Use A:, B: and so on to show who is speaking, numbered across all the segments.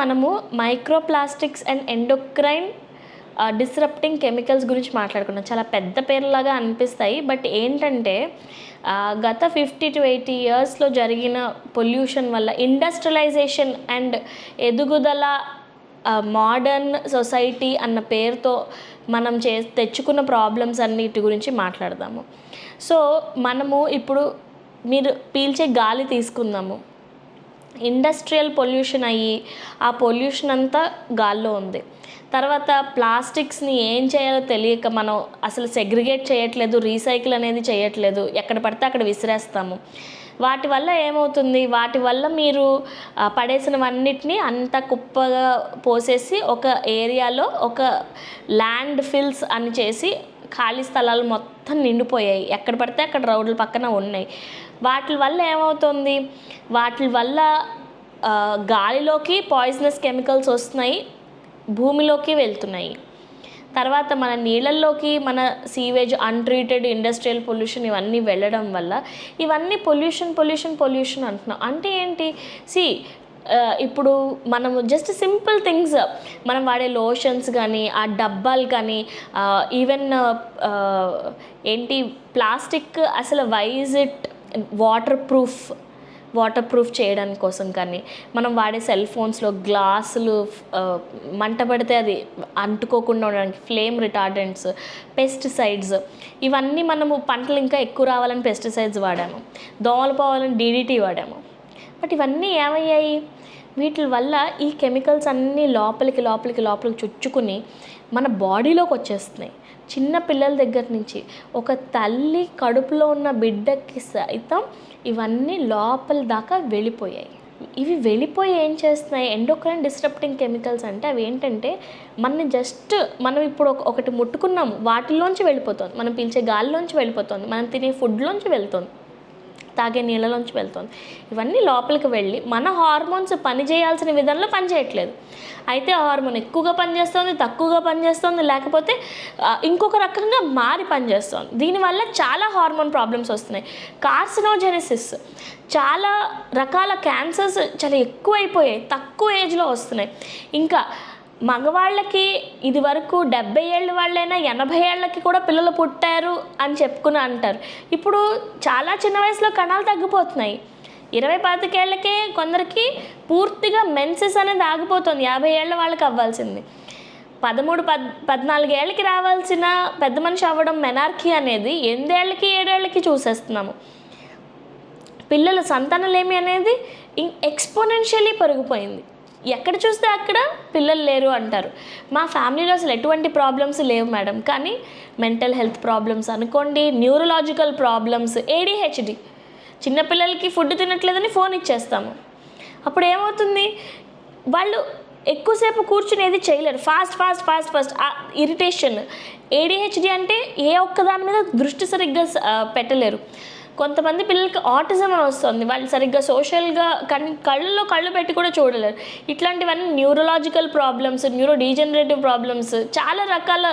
A: మనము microplastics and endocrine disrupting chemicals గురించి మాట్లాడుకున్నాం. చాలా పెద్ద పేర్లాగా అనిపిస్తాయి. బట్ ఏంటంటే గత ఫిఫ్టీ టు ఎయిటీ ఇయర్స్లో జరిగిన పొల్యూషన్ వల్ల ఇండస్ట్రియలైజేషన్ అండ్ ఎదుగుదల మోడర్న్ సొసైటీ అన్న పేరుతో మనం చే తెచ్చుకున్న ప్రాబ్లమ్స్ అన్నిటి గురించి మాట్లాడదాము. సో మనము ఇప్పుడు మీరు పీల్చే గాలి తీసుకుందాము. ఇండస్ట్రియల్ పొల్యూషన్ అయ్యి ఆ పొల్యూషన్ అంతా గాల్లో ఉంది. తర్వాత ప్లాస్టిక్స్ని ఏం చేయాలో తెలియక మనం అసలు సెగ్రిగేట్ చేయట్లేదు రీసైకిల్ అనేది చేయట్లేదు. ఎక్కడ పడితే అక్కడ విసిరేస్తాము. వాటి వల్ల ఏమవుతుంది? వాటి వల్ల మీరు పడేసినవన్నిటినీ పడేసినవన్నిటిని అంత కుప్పగా పోసేసి ఒక ఏరియాలో ఒక ల్యాండ్ ఫిల్స్ అని చేసి ఖాళీ స్థలాలు మొత్తం నిండిపోయాయి. ఎక్కడ పడితే అక్కడ రోడ్ల పక్కన ఉన్నాయి. వాటి వల్ల ఏమవుతుంది? వాటి వల్ల గాలిలోకి పాయిజనస్ కెమికల్స్ వస్తున్నాయి భూమిలోకి వెళ్తున్నాయి. తర్వాత మన నీళ్ళల్లోకి మన సీవేజ్ అన్ట్రీటెడ్ ఇండస్ట్రియల్ పొల్యూషన్ ఇవన్నీ వెళ్ళడం వల్ల ఇవన్నీ పొల్యూషన్ పొల్యూషన్ పొల్యూషన్ అంటున్నాం. అంటే ఏంటి? సి ఇప్పుడు మనము జస్ట్ సింపుల్ థింగ్స్ మనం వాడే లోషన్స్ కానీ ఆ డబ్బాలు కానీ ఈవెన్ ఏంటి ప్లాస్టిక్ అసలు why's it waterproof waterproof చేయడానికి కోసం కానీ మనం వాడే సెల్ ఫోన్స్లో గ్లాసులు మంట పడితే అది అంటుకోకుండా ఉండడానికి ఫ్లేమ్ రిటార్డెంట్స్ పెస్టిసైడ్స్ ఇవన్నీ మనము పంటలు ఇంకా ఎక్కువ రావాలని పెస్టిసైడ్స్ వాడాము. దోమలు పోవాలని డీడీటీ వాడాము. బట్ ఇవన్నీ ఏమయ్యాయి? వీటి వల్ల ఈ కెమికల్స్ అన్నీ లోపలికి లోపలికి లోపలికి చుచ్చుకుని మన బాడీలోకి వచ్చేస్తున్నాయి. చిన్న పిల్లల దగ్గర నుంచి ఒక తల్లి కడుపులో ఉన్న బిడ్డకి సైతం ఇవన్నీ లోపల దాకా వెళ్ళిపోయాయి. ఇవి వెళ్ళిపోయి ఏం చేస్తున్నాయి? ఎండోక్రైన్ డిస్టర్ప్టింగ్ కెమికల్స్ అంటే అవి ఏంటంటే మనని జస్ట్ మనం ఇప్పుడు ఒక ఒకటి ముట్టుకున్నాము వాటిలోంచి వెళ్ళిపోతుంది. మనం పీల్చే గాలిలోంచి వెళ్ళిపోతుంది. మనం తినే ఫుడ్లోంచి వెళ్తుంది. తాగే నీళ్ళలోంచి వెళ్తుంది. ఇవన్నీ లోపలికి వెళ్ళి మన హార్మోన్స్ పనిచేయాల్సిన విధంలో పనిచేయట్లేదు అయితే హార్మోన్ ఎక్కువగా పనిచేస్తుంది తక్కువగా పనిచేస్తుంది లేకపోతే ఇంకొక రకంగా మారి పనిచేస్తుంది దీనివల్ల చాలా హార్మోన్ ప్రాబ్లమ్స్ వస్తున్నాయి. కార్సినోజెనిసిస్ చాలా రకాల క్యాన్సర్స్ చాలా ఎక్కువైపోయాయి తక్కువ ఏజ్లో వస్తున్నాయి. ఇంకా మగవాళ్ళకి ఇది వరకు డెబ్బై ఏళ్ళ వాళ్ళైనా ఎనభై ఏళ్ళకి కూడా పిల్లలు పుట్టారు అని చెప్పుకుని అంటారు. ఇప్పుడు చాలా చిన్న వయసులో కణాలు తగ్గిపోతున్నాయి. ఇరవై పాతికేళ్ళకే కొందరికి పూర్తిగా మెన్సెస్ అనేది ఆగిపోతుంది. యాభై ఏళ్ళ వాళ్ళకి అవ్వాల్సింది. పదమూడు పద్ పద్నాలుగేళ్ళకి రావాల్సిన పెద్ద మనిషి అవ్వడం మెనార్కీ అనేది ఎనిమిదేళ్ళకి ఏడేళ్ళకి చూసేస్తున్నాము. పిల్లల సంతానలేమి అనేది ఎక్స్పోనెన్షియలీ పెరిగిపోయింది. ఎక్కడ చూస్తే అక్కడ పిల్లలు లేరు అంటారు. మా ఫ్యామిలీలో అసలు ఎటువంటి ప్రాబ్లమ్స్ లేవు మేడం. కానీ మెంటల్ హెల్త్ ప్రాబ్లమ్స్ అనుకోండి న్యూరలాజికల్ ప్రాబ్లమ్స్ ఏడిహెచ్డి చిన్నపిల్లలకి ఫుడ్ తినట్లేదని ఫోన్ ఇచ్చేస్తాము. అప్పుడు ఏమవుతుంది? వాళ్ళు ఎక్కువసేపు కూర్చుని ఏది చేయలేరు. Fast fast fast fast. Irritation. ADHD అంటే ఏ ఒక్క దాని మీద దృష్టి సరిగ్గా పెట్టలేరు. కొంతమంది పిల్లలకి ఆటిజం అని వస్తుంది. వాళ్ళు సరిగ్గా సోషల్గా కన్ కళ్ళలో కళ్ళు పెట్టి కూడా చూడలేరు. ఇట్లాంటివన్నీ neurological problems neuro degenerative problems చాలా రకాల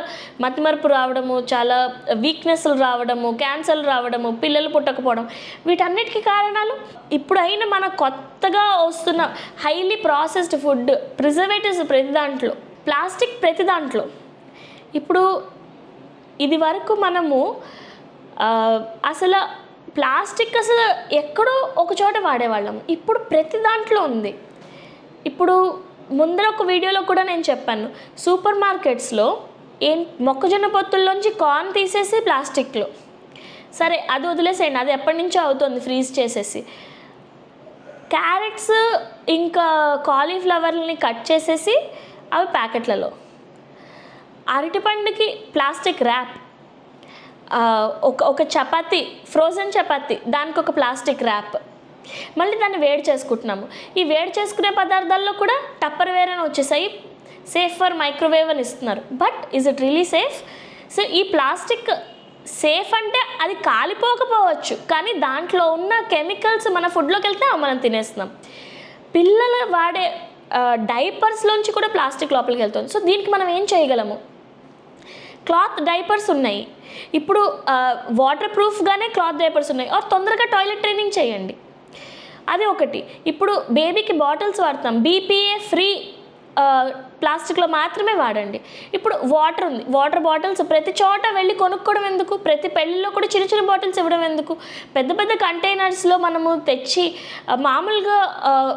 A: మతిమరుపు రావడము చాలా వీక్నెస్లు రావడము క్యాన్సర్లు రావడము పిల్లలు పుట్టకపోవడం. వీటన్నిటికీ కారణాలు ఇప్పుడైనా మన కొత్తగా వస్తున్న హైలీ ప్రాసెస్డ్ ఫుడ్ ప్రిజర్వేటివ్స్ ప్రతి దాంట్లో ప్లాస్టిక్ ప్రతి దాంట్లో. ఇప్పుడు ఇది వరకు మనము అసలు ప్లాస్టిక్ అసలు ఎక్కడో ఒక చోట వాడేవాళ్ళం. ఇప్పుడు ప్రతి దాంట్లో ఉంది. ఇప్పుడు ముందర ఒక వీడియోలో కూడా నేను చెప్పాను. సూపర్ మార్కెట్స్లో ఏం మొక్కజొన్న పొత్తుల్లోంచి కార్న్ తీసేసి ప్లాస్టిక్లో. సరే అది వదిలేసేయండి. అది ఎప్పటి నుంచో అవుతుంది ఫ్రీజ్ చేసేసి. క్యారెట్స్ ఇంకా కాలీఫ్లవర్ని కట్ చేసేసి అవి ప్యాకెట్లలో. అరటిపండుకి ప్లాస్టిక్ ర్యాప్. ఒక ఒక చపాతి ఫ్రోజన్ చపాతి దానికి ఒక ప్లాస్టిక్ ర్యాప్ మళ్ళీ దాన్ని వేడి చేసుకుంటున్నాము. ఈ వేడి చేసుకునే పదార్థాల్లో కూడా టప్పర్ వేర్ అని వచ్చేసాయి. సేఫ్ ఫర్ మైక్రోవేవ్ అని ఇస్తున్నారు. But is it really safe so ఈ ప్లాస్టిక్ సేఫ్ అంటే అది కాలిపోకపోవచ్చు. కానీ దాంట్లో ఉన్న కెమికల్స్ మన ఫుడ్లోకి వెళ్తే మనం తినేస్తున్నాం. పిల్లలు వాడే డైపర్స్లోంచి కూడా ప్లాస్టిక్ లోపలికి వెళ్తుంది. సో దీనికి మనం ఏం చేయగలము? క్లాత్ డైపర్స్ ఉన్నాయి. ఇప్పుడు వాటర్ ప్రూఫ్గానే క్లాత్ డైపర్స్ ఉన్నాయి. ఆర్ తొందరగా టాయిలెట్ ట్రైనింగ్ చేయండి. అది ఒకటి. ఇప్పుడు బేబీకి బాటిల్స్ వాడతాం. బీపీఏ ఫ్రీ ప్లాస్టిక్లో మాత్రమే వాడండి. ఇప్పుడు వాటర్ ఉంది. వాటర్ బాటిల్స్ ప్రతి చోట వెళ్ళి కొనుక్కోవడం ఎందుకు? ప్రతి పెళ్ళిలో కూడా చిన్న చిన్న బాటిల్స్ ఇవ్వడం ఎందుకు? పెద్ద పెద్ద కంటైనర్స్లో మనము తెచ్చి మామూలుగా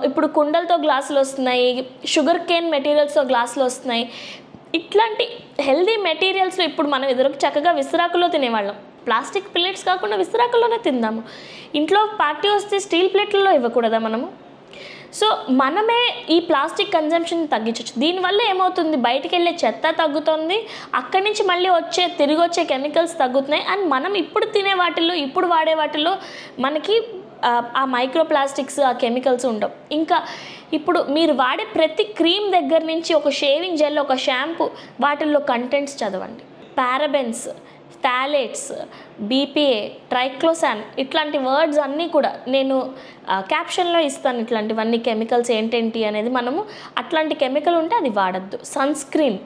A: ఇప్పుడు కుండలతో గ్లాసులు వస్తున్నాయి. షుగర్ కేన్ మెటీరియల్స్తో గ్లాసులు వస్తున్నాయి. ఇట్లాంటి హెల్దీ మెటీరియల్స్లో ఇప్పుడు మనం ఎదురుకు చక్కగా విసిరాకులో తినేవాళ్ళం. ప్లాస్టిక్ ప్లేట్స్ కాకుండా విసిరాకుల్లోనే తిందాము. ఇంట్లో పార్టీ వస్తే స్టీల్ ప్లేట్లలో ఇవ్వకూడదా మనము? సో మనమే ఈ ప్లాస్టిక్ కన్జంప్షన్ తగ్గించవచ్చు దీనివల్ల ఏమవుతుంది? బయటికి వెళ్ళే చెత్త తగ్గుతుంది. అక్కడి నుంచి మళ్ళీ వచ్చే తిరిగి వచ్చే కెమికల్స్ తగ్గుతున్నాయి. అండ్ మనం ఇప్పుడు తినే వాటిల్లో ఇప్పుడు వాడే వాటిల్లో మనకి ఆ, మైక్రో ప్లాస్టిక్స్ ఆ కెమికల్స్ ఉండవు. ఇంకా ఇప్పుడు మీరు వాడే ప్రతి క్రీమ్ దగ్గర నుంచి ఒక షేవింగ్ జెల్ ఒక షాంపూ వాటిల్లో కంటెంట్స్ చదవండి. పారాబెన్స్ థాలేట్స్ బీపీఏ ట్రైక్లోసాన్ ఇట్లాంటి వర్డ్స్ అన్నీ కూడా నేను క్యాప్షన్లో ఇస్తాను ఇట్లాంటివన్నీ కెమికల్స్ ఏంటేంటి అనేది మనము. అట్లాంటి కెమికల్ ఉంటే అది వాడద్దు. సన్ స్క్రీన్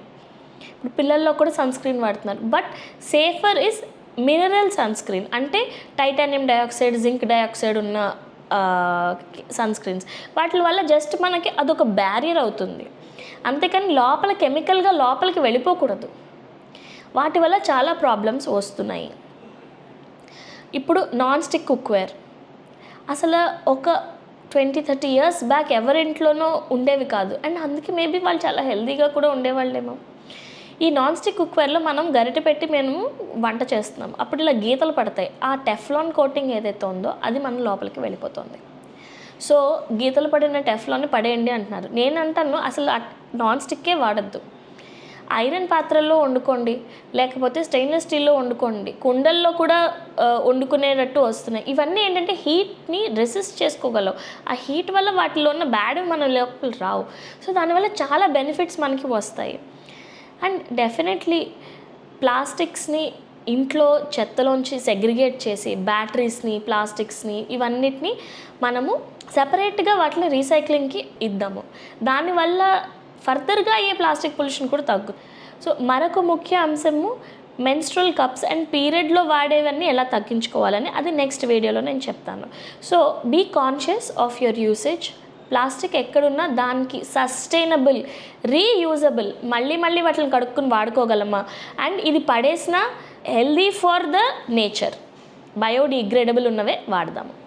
A: ఇప్పుడు పిల్లల్లో కూడా సన్ స్క్రీన్ వాడుతున్నారు. But safer is mineral sunscreen అంటే టైటానియం డయాక్సైడ్ జింక్ డయాక్సైడ్ ఉన్న సన్ స్క్రీన్స్ వాటి వల్ల జస్ట్ మనకి అదొక బ్యారియర్ అవుతుంది. అంతేకాని లోపల కెమికల్గా లోపలికి వెళ్ళిపోకూడదు. వాటి వల్ల చాలా ప్రాబ్లమ్స్ వస్తున్నాయి. ఇప్పుడు నాన్ స్టిక్ కుక్వేర్ అసలు ఒక ట్వంటీ థర్టీ ఇయర్స్ బ్యాక్ ఎవరింట్లోనో ఉండేవి కాదు. అండ్ అందుకే మేబీ వాళ్ళు చాలా హెల్తీగా కూడా ఉండేవాళ్ళేమో. ఈ నాన్ స్టిక్ కుక్వేర్లో మనం గరిటె పెట్టి మేము వంట చేస్తున్నాం. అప్పుడు ఇలా గీతలు పడతాయి. ఆ టెఫ్లాన్ కోటింగ్ ఏదైతే ఉందో అది మన లోపలికి వెళ్ళిపోతుంది. సో గీతలు పడిన టెఫ్లాన్ని పడేయండి అంటున్నారు. నేను అంటాను అసలు నాన్ స్టిక్కే వాడద్దు. ఐరన్ పాత్రల్లో వండుకోండి లేకపోతే స్టెయిన్లెస్ స్టీల్లో వండుకోండి కుండల్లో కూడా వండుకునేటట్టు వస్తున్నాయి. ఇవన్నీ ఏంటంటే హీట్ని రెసిస్ట్ చేసుకోగలవు. ఆ హీట్ వల్ల వాటిలో ఉన్న బ్యాడ్ మన లోపల రావు. సో దానివల్ల చాలా బెనిఫిట్స్ మనకి వస్తాయి. అండ్ డెఫినెట్లీ ప్లాస్టిక్స్ని ఇంట్లో చెత్తలోంచి సెగ్రిగేట్ చేసి బ్యాటరీస్ని ప్లాస్టిక్స్ని ఇవన్నిటిని మనము సెపరేట్గా వాటిని రీసైక్లింగ్కి ఇద్దాము. దానివల్ల ఫర్దర్గా అయ్యే ప్లాస్టిక్ పొల్యూషన్ కూడా తగ్గు. సో మరొక ముఖ్య అంశము మెన్స్ట్రల్ కప్స్ అండ్ పీరియడ్లో వాడేవన్నీ ఎలా తగ్గించుకోవాలని అది నెక్స్ట్ వీడియోలో నేను చెప్తాను. So be conscious of your usage. Plastic ఎక్కడున్నా దానికి సస్టైనబుల్ రీయూజబుల్ మళ్ళీ మళ్ళీ వాటిని కడుక్కుని వాడుకోగలమా? అండ్ ఇది పడేసిన healthy for the nature biodegradable ఉన్నవే వాడదాము.